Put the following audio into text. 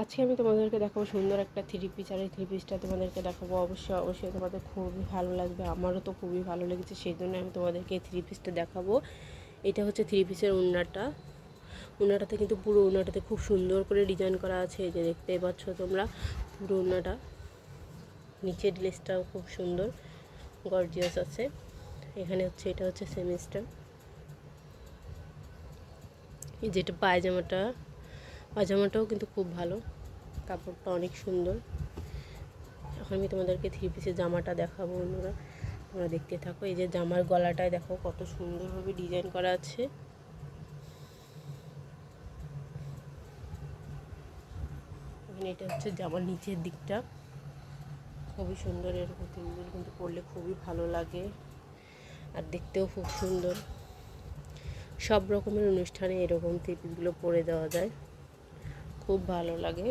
আজকে আমি তোমাদেরকে দেখাবো সুন্দর একটা থ্রি পিস আর এই থ্রি পিসটা তোমাদেরকে দেখাবো। অবশ্যই অবশ্যই তোমাদের খুবই ভালো লাগবে, আমারও তো খুবই ভালো লেগেছে সেই জন্য আমি তোমাদেরকে এই থ্রি পিসটা দেখাবো। এটা হচ্ছে থ্রি পিসের উন্নাটা উন্নাটাতে কিন্তু পুরো উন্নাটাতে খুব সুন্দর করে ডিজাইন করা আছে, এই যে দেখতেই পাচ্ছ তোমরা, পুরো উন্নাটা নিচের ড্রেসটাও খুব সুন্দর গর্জিয়াস আছে। এখানে হচ্ছে, এটা হচ্ছে সেমিস্টার যেটা পায়জামাটা পায়জামাটাও কিন্তু খুব ভালো। কাপড়টা অনেক সুন্দর। এখন আমি তোমাদেরকে থ্রি পিসের জামাটা দেখাবো অন্যরা তোমরা দেখতে থাকো, এই যে জামার গলাটায় দেখো কত সুন্দরভাবে ডিজাইন করা আছে। এটা হচ্ছে জামার নিচের দিকটা। খুবই সুন্দর এরকম তিনজন কিন্তু পরলে খুবই ভালো লাগে। আর দেখতেও খুব সুন্দর। সব রকমের অনুষ্ঠানে এরকম ত্রিপিসগুলো পরে দেওয়া যায়। খুব ভালো লাগে